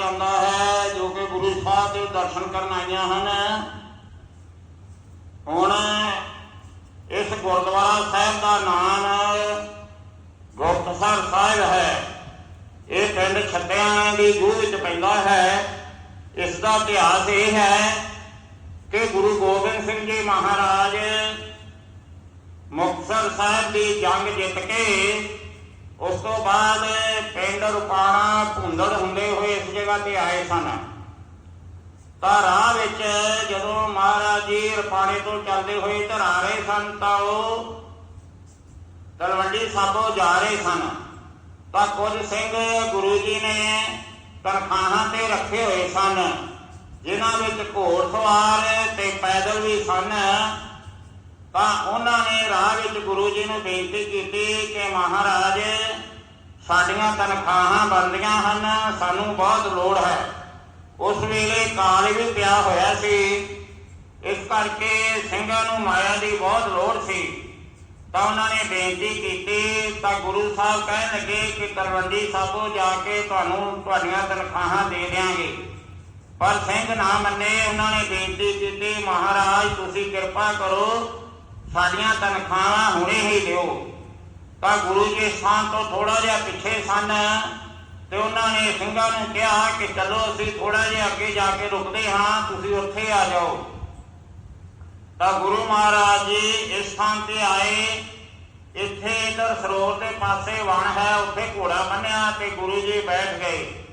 ਜਾਂਦਾ ਹੈ, ਜੋ ਕਿ ਗੁਰੂ ਸਾਹਿਬ ਦੇ ਦਰਸ਼ਨ ਕਰਨ ਆਈਆਂ ਹਨ। ਹੁਣ ਇਸ ਗੁਰਦੁਆਰਾ ਸਾਹਿਬ ਦਾ ਨਾਮ ਗੁਰਤਸਰ ਸਾਹਿਬ ਹੈ। ਇਹ ਪਿੰਡ ਛੱਤਿਆਂ ਦੀ ਗੂਹ ਵਿੱਚ ਪੈਂਦਾ ਹੈ। ਇਸ ਦਾ ਇਤਿਹਾਸ ਇਹ ਹੈ ਕਿ ਗੁਰੂ ਗੋਬਿੰਦ ਸਿੰਘ ਜੀ ਮਹਾਰਾਜ ਮੁਕਤਸਰ ਸਾਹਿਬ ਦੀ ਜੰਗ ਜਿੱਤ ਕੇ ਉਸ ਤੋਂ ਬਾਅਦ ਪਿੰਡ ਰੁਪਾਣਾ ਭੁੰਦੜ ਹੁੰਦੇ ਹੋਏ ਇਸ ਜਗ੍ਹਾ ਤੇ ਆਏ ਸਨ। ਤਾਂ ਰਾਹ ਵਿੱਚ ਜਦੋਂ ਮਹਾਰਾਜ ਜੀ ਰੁਪਾਣੇ ਤੋਂ ਚੱਲਦੇ ਹੋਏ ਇੱਧਰ ਰਹੇ ਸਨ ਤਾਂ ਉਹ ਤਲਵੰਡੀ ਸਾਬੋ ਜਾ ਰਹੇ ਸਨ। ਤਾਂ ਕੁਝ ਸਿੰਘ ਗੁਰੂ ਜੀ ਨੇ ਤਨਖਾਹਾਂ ਤੇ ਰੱਖੇ ਹੋਏ ਸਨ, ਜਿਨ੍ਹਾਂ ਵਿੱਚ ਘੋੜਸਵਾਰ ਤੇ ਪੈਦਲ ਵੀ ਸਨ। ਤਾਂ ਉਹਨਾਂ ਨੇ ਰਾਹ ਵਿੱਚ ਗੁਰੂ ਜੀ ਨੂੰ ਬੇਨਤੀ ਕੀਤੀ ਕਿ ਮਹਾਰਾਜ, ਸਾਡੀਆਂ ਤਨਖਾਹਾਂ ਬੰਦੀਆਂ ਹਨ, ਸਾਨੂੰ ਬਹੁਤ ਲੋੜ ਹੈ। ਉਸ ਵੇਲੇ ਕਾਲ ਵੀ ਪਿਆ ਹੋਇਆ ਸੀ। ਇਸ ਕਰਕੇ ਸਿੰਘਾਂ ਨੂੰ ਮਾਇਆ ਦੀ ਬਹੁਤ ਲੋੜ ਸੀ। ਤਾਂ ਉਹਨਾਂ ਨੇ ਬੇਨਤੀ ਕੀਤੀ, ਤਾਂ ਗੁਰੂ ਸਾਹਿਬ ਕਹਿਣ ਲੱਗੇ ਕਿ ਤਲਵੰਡੀ ਸਾਬੋ ਜਾ ਕੇ ਤੁਹਾਨੂੰ ਤੁਹਾਡੀਆਂ ਤਨਖਾਹਾਂ ਦੇ ਦਿਆਂਗੇ। ਪਰ ਸਿੰਘ ਨਾ ਮੰਨੇ, ਉਹਨਾਂ ਨੇ ਬੇਨਤੀ ਕੀਤੀ, ਮਹਾਰਾਜ, ਤੁਸੀਂ ਕਿਰਪਾ ਕਰੋ ਸਾਡੀਆਂ ਤਨਖਾਹਾਂ ਹੁਣੇ ਹੀ ਦਿਓ ਤਾਂ ਗੁਰੂ ਜੀ ਸਥਾਨ ਤੋਂ ਥੋੜਾ ਜਿਹਾ ਪਿੱਛੇ ਸਨ ਤੇ ਉਹਨਾਂ ਨੇ ਸਿੰਘਾਂ ਨੂੰ ਕਿਹਾ ਕਿ ਚਲੋ ਅਸੀਂ ਥੋੜਾ ਜਿਹਾ ਅੱਗੇ ਜਾ ਕੇ ਰੁਕਦੇ ਹਾਂ, ਤੁਸੀਂ ਉੱਥੇ ਆ ਜਾਓ। ਤਾਂ ਗੁਰੂ ਮਹਾਰਾਜ ਜੀ ਇਸ ਥਾਂ ਤੇ ਆਏ। ਇੱਥੇ ਇਧਰ ਸਰੋਵਰ ਦੇ ਪਾਸੇ ਵਣ ਹੈ, ਉੱਥੇ ਘੋੜਾ ਬੰਨਿਆ ਤੇ ਗੁਰੂ ਜੀ ਬੈਠ ਗਏ।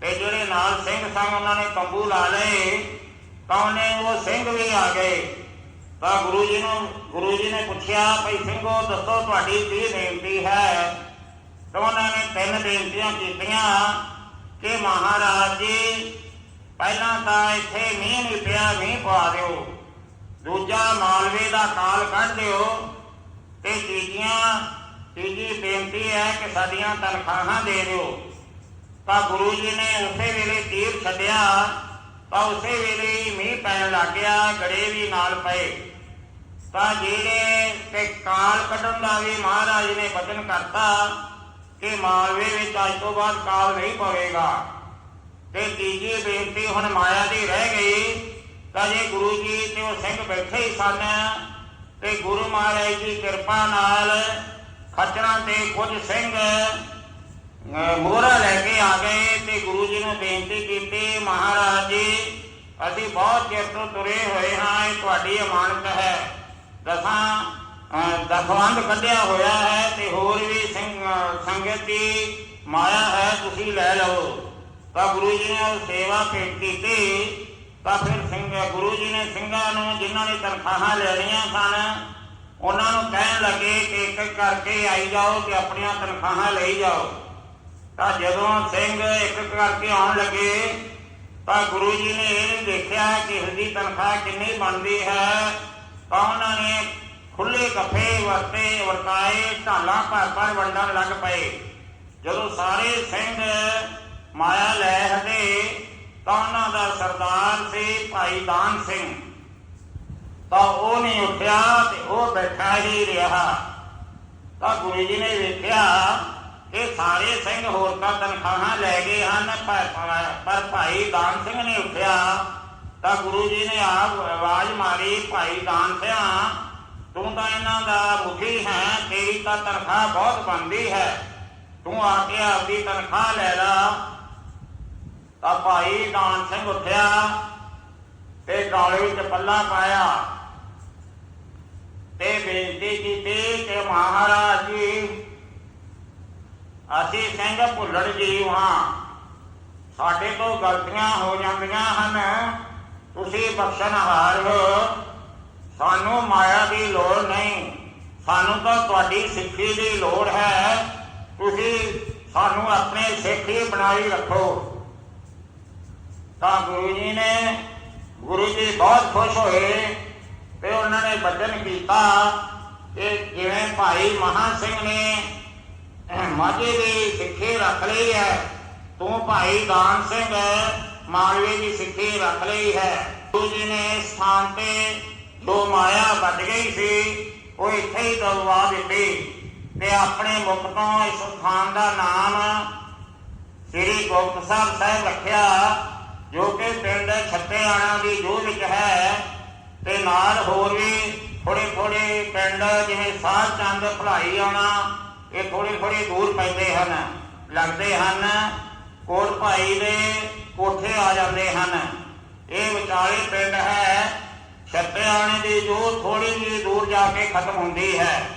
ਤੇ ਜਿਹੜੇ ਨਾਲ ਸਿੰਘ ਸੰਗ ਉਹਨਾਂ ਨੇ ਤੰਬੂ ਲਾ ਲਏ। ਤਾਂ ਉਹਨੇ ਉਹ ਸਿੰਘ ਵੀ ਆ ਗਏ। ਤਾਂ ਗੁਰੂ ਜੀ ਨੂੰ, ਗੁਰੂ ਜੀ ਨੇ ਪੁੱਛਿਆ, ਭਈ ਸਿੰਘੋ, ਦੱਸੋ ਤੁਹਾਡੀ ਕੀ ਬੇਨਤੀ ਹੈ? ਤਾਂ ਉਹਨਾਂ ਨੇ ਤਿੰਨ ਬੇਨਤੀਆਂ ਕੀਤੀਆਂ ਕਿ ਮਹਾਰਾਜ ਜੀ, ਪਹਿਲਾਂ ਤਾਂ ਇੱਥੇ ਮੀਂਹ ਨਹੀਂ ਪਿਆ, ਮੀਂਹ ਪਵਾ ਦਿਓ। ਦੂਜਾ, ਮਾਲਵੇ ਦਾ ਕਾਲ ਕੱਢ ਦਿਓ। ਤੇ ਤੀਜੀਆਂ, ਤੀਜੀ ਬੇਨਤੀ ਹੈ ਕਿ ਸਾਡੀਆਂ ਤਨਖਾਹਾਂ ਦੇ ਦਿਓ। ਤਾਂ ਗੁਰੂ ਜੀ ਨੇ ਉਸੇ ਵੇਲੇ ਤੀਰ ਛੱਡਿਆ। ਤਾਂ ਉਸੇ ਵੇਲੇ ਮੀਂਹ ਪੈਣ ਲੱਗ ਗਿਆ ਗੜੇ ਵੀ ਨਾਲ ਪਏ। ਤਾਂ ਜਿਹੜੇ ਤੇ ਕਾਲ ਕੱਢਣ ਦਾ ਵੀ ਮਹਾਰਾਜ ਨੇ ਬਚਨ ਕਰਤਾ ਕਿ ਮਾਲਵੇ ਵਿੱਚ ਅੱਜ ਤੋਂ ਬਾਅਦ ਕਾਲ ਨਹੀਂ ਪਵੇਗਾ। ਤੇ ਤੀਜੀ ਬੇਨਤੀ, ਹੁਣ ਮਾਇਆ ਦੀ ਰਹਿ ਗਈ, ਤਾਂ ਜੇ ਗੁਰੂ ਜੀ ਤੇ ਉਹ ਸਿੰਘ ਬੈਠੇ ਹੀ ਸਨ, ਤੇ ਗੁਰੂ ਮਹਾਰਾਜ ਦੀ ਕਿਰਪਾ ਨਾਲ ਖੱਚਰਾਂ ਤੇ ਕੁਝ ਸਿੰਘ ਮੋਹਰਾ ਲੈ ਕੇ ਆ ਗਏ ਤੇ ਗੁਰੂ ਜੀ ਨੂੰ ਬੇਨਤੀ ਕੀਤੀ, ਮਹਾਰਾਜ ਜੀ ਅਸੀਂ ਬਹੁਤ ਚਿਰ ਤੋਂ ਤੁਰੇ ਹੋਏ ਹਾਂ, ਇਹ ਤੁਹਾਡੀ ਅਮਾਨਤ ਹੈ। ਦਸਾਂ, ਅਹ ਕੱਢਿਆ ਹੋਇਆ ਹੈ ਤੇ ਹੋਰ ਵੀ ਸੰਗਤ ਦੀ ਮਾਇਆ ਹੈ, ਤੁਸੀਂ ਲੈ ਲਓ। ਤਾਂ ਗੁਰੂ ਜੀ ਨੇ ਸੇਵਾ ਭੇਟ ਕੀਤੀ। ਤਾਂ ਫਿਰ ਸਿੰਘ, ਗੁਰੂ ਜੀ ਨੇ ਸਿੰਘਾਂ ਨੂੰ ਜਿਨ੍ਹਾਂ ਨੇ ਤਨਖਾਹਾਂ ਲੈਣੀਆਂ ਸਨ, ਉਹਨਾਂ ਨੂੰ ਕਹਿਣ ਲੱਗੇ ਕਿ ਇੱਕ ਕਰਕੇ ਆਈ ਜਾਓ ਤੇ ਆਪਣੀਆਂ ਤਨਖਾਹਾਂ ਲਈ ਜਾਓ। ਤਾਂ ਜਦੋਂ ਸਿੰਘ ਇੱਕ ਕਰਕੇ ਆਉਣ ਲੱਗੇ, ਤਾਂ ਗੁਰੂ ਜੀ ਨੇ ਇਹ ਨਹੀਂ ਦੇਖਿਆ ਕਿ ਇਸ ਤਨਖਾਹ ਕਿੰਨੀ ਬਣਦੀ ਹੈ। ਤਾਂ ਉਹਨਾਂ ਨੇ ਖੁੱਲੇ ਗੱਫੇ ਵਰਤੇ ਵਰਤਾਏ, ਢਾਲਾਂ ਭਰ ਭਰ ਵੰਡਣ ਲੱਗ ਪਏ। ਜਦੋਂ ਸਾਰੇ ਸਿੰਘ ਮਾਇਆ ਲੈ ਹਟੇ, ਤਾਂ ਉਹਨਾਂ ਦਾ ਸਰਦਾਰ ਸੀ ਭਾਈ ਦਾਨ ਸਿੰਘ। ਤਾਂ ਉਹ ਨਹੀਂ ਉੱਠਿਆ ਤੇ ਉਹ ਬੈਠਾ ਹੀ ਰਿਹਾ। ਤਾਂ ਗੁਰੂ ਜੀ ਨੇ ਵੇਖਿਆ ਕਿ ਸਾਰੇ ਸਿੰਘ ਹੋਰ ਤਾਂ ਤਨਖਾਹਾਂ ਲੈ ਗਏ ਹਨ, ਪਰ ਭਾਈ ਦਾਨ ਸਿੰਘ ਨੇ ਉੱਠਿਆ। ਤਾਂ ਗੁਰੂ ਜੀ ਨੇ ਆਪ ਆਵਾਜ਼ ਮਾਰੀ, ਭਾਈ ਦਾਨ ਸਿਆ, ਤੂੰ ਤਾਂ ਇਹਨਾਂ ਦਾ ਮੁਖੀ ਹੈ, ਤੇਰੀ ਤਾਂ ਤਨਖਾਹ ਬਹੁਤ ਬਣਦੀ ਹੈ। ਤੂੰ ਆ ਕੇ ਆਪਦੀ ਤਨਖਾਹ ਲੈ ਲਾ। ਤਾਂ ਭਾਈ ਦਾਨ ਸਿੰਘ ਉੱਠਿਆ ਤੇ ਗਾਲੇ ਵਿੱਚ ਪੱਲਾ ਪਾਇਆ ਤੇ ਬੇਨਤੀ ਕੀਤੀ ਕਿ ਮਹਾਰਾਜ ਜੀ ਅਸੀਂ ਸਿੰਘ ਭੁੱਲਣ ਜੀਵ ਹਾਂ ਸਾਡੇ ਤੋਂ ਗਲਤੀਆਂ ਹੋ ਜਾਂਦੀਆਂ ਹਨ। ਤੁਸੀਂ ਬਖਸ਼ਣਹਾਰ ਹੋ। ਸਾਨੂੰ ਮਾਇਆ ਦੀ ਲੋੜ ਨਹੀਂ। ਸਾਨੂੰ ਤਾਂ ਤੁਹਾਡੀ ਸਿੱਖੀ ਦੀ ਲੋੜ ਹੈ। ਤੁਸੀਂ ਸਾਨੂੰ ਆਪਣੇ ਸਿੱਖ ਹੀ ਬਣਾਈ ਰੱਖੋ। ਤਾਂ ਗੁਰੂ ਜੀ ਨੇ, ਗੁਰੂ ਜੀ ਬਹੁਤ ਖੁਸ਼ ਹੋਏ ਤੇ ਉਹਨਾਂ ਨੇ ਬਚਨ ਕੀਤਾ ਕਿ ਜਿਵੇਂ ਭਾਈ ਮਹਾ ਸਿੰਘ ਨੇ ਮਾਝੇ ਦੀ ਸਿੱਖੀ ਰੱਖ ਲਈ ਹੈ। ਤੂੰ ਭਾਈ ਦਾਨ ਸਿੰਘ ਮਾਲਵੇ ਦੀ ਸਿੱਖੀ ਰੱਖ ਲਈ ਹੈ। ਗੁਰੂ ਜੀ ਨੇ ਸਥਾਨ ਤੇ ਜੋ ਮਾਇਆ ਵੱਜ ਗਈ ਸੀ, ਉਹ ਇੱਥੇ ਹੀ ਦਲਵਾ ਦਿੱਤੀ ਤੇ ਆਪਣੇ ਮੁਖ ਤੋਂ ਇਸ ਸਥਾਨ ਦਾ ਨਾਮ ਸ੍ਰੀ ਗੁਪਤਸਰ ਸਾਹਿਬ ਰੱਖਿਆ, ਜੋ ਕਿ ਪਿੰਡ ਛੱਤੇਆਣਾ ਦੀ ਜੋਹ ਵਿੱਚ ਹੈ ਤੇ ਨਾਲ ਹੋਰ ਵੀ ਥੋੜੇ ਥੋੜੇ ਪਿੰਡ ਜਿਵੇਂ ਸਾਧ ਚੰਦ ਭਲਾਈ ਆਉਣਾ ਇਹ ਥੋੜੇ ਥੋੜੇ ਦੂਰ ਪੈਂਦੇ ਹਨ, ਲੱਗਦੇ ਹਨ ਕੋਟ ਭਾਈ ਦੇ ਕੋਠੇ ਆ ਜਾਂਦੇ ਹਨ। ਇਹ ਵਿਚਾਲੇ ਪਿੰਡ ਹੈ, ਛੱਤੇਆਣੇ ਦੀ ਜੋ ਥੋੜੀ ਜਿਹੀ ਦੂਰ ਜਾ ਕੇ ਖਤਮ ਹੁੰਦੀ ਹੈ।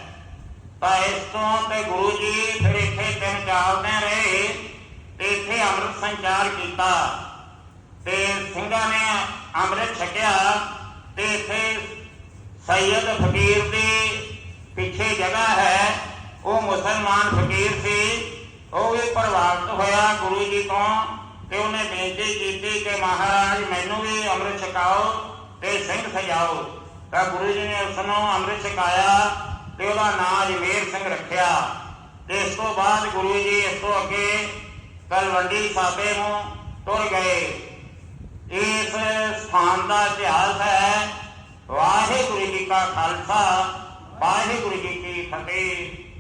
ਤਾਂ ਇਸ ਤੋਂ ਤੇ ਗੁਰੂ ਜੀ ਫਿਰ ਇੱਥੇ ਤਿੰਨ ਚਾਰ ਰਹੇ, ਤੇ ਇੱਥੇ ਅੰਮ੍ਰਿਤ ਸੰਚਾਰ ਕੀਤਾ। ਤੇ ਸਿੰਘਾਂ ਨੇ ਅੰਮ੍ਰਿਤ ਛਕਿਆ, ਤੇ ਇੱਥੇ ਸੈਯਦ ਫਕੀਰ ਦੀ ਪਿੱਛੇ ਜਗ੍ਹਾ ਹੈ। ਉਹ ਮੁਸਲਮਾਨ ਫਕੀਰ ਸੀ। ਉਹ ਵੀ ਪ੍ਰਭਾਵਿਤ ਹੋਇਆ ਗੁਰੂ ਜੀ ਤੋਂ ਤੇ ਉਹਨੇ ਬੇਨਤੀ ਕੀਤੀ ਕਿ ਮਹਾਰਾਜ, ਮੈਨੂੰ ਵੀ ਅੰਮ੍ਰਿਤ ਛਕਾਓ ਤੇ ਸਿੰਘ ਸਜਾਓ। ਤਾਂ ਗੁਰੂ ਜੀ ਨੇ ਉਸ ਨੂੰ ਅੰਮ੍ਰਿਤ ਛਕਾਇਆ ਤੇ ਉਹਦਾ ਨਾਂ ਜਮੇਰ ਸਿੰਘ ਰੱਖਿਆ। ਤੇ ਇਸ ਤੋਂ ਬਾਅਦ ਗੁਰੂ ਜੀ ਇਸ ਤੋਂ ਅੱਗੇ ਤਲਵੰਡੀ ਸਾਬੇ ਨੂੰ ਤੁਰ ਗਏ। ਇਸ ਸਥਾਨ ਦਾ ਇਤਿਹਾਸ ਹੈ, ਵਾਹਿਗੁਰੂ ਜੀ ਕਾ ਖਾਲਸਾ, ਵਾਹਿਗੁਰੂ ਜੀ ਕੀ ਫਤਿਹ।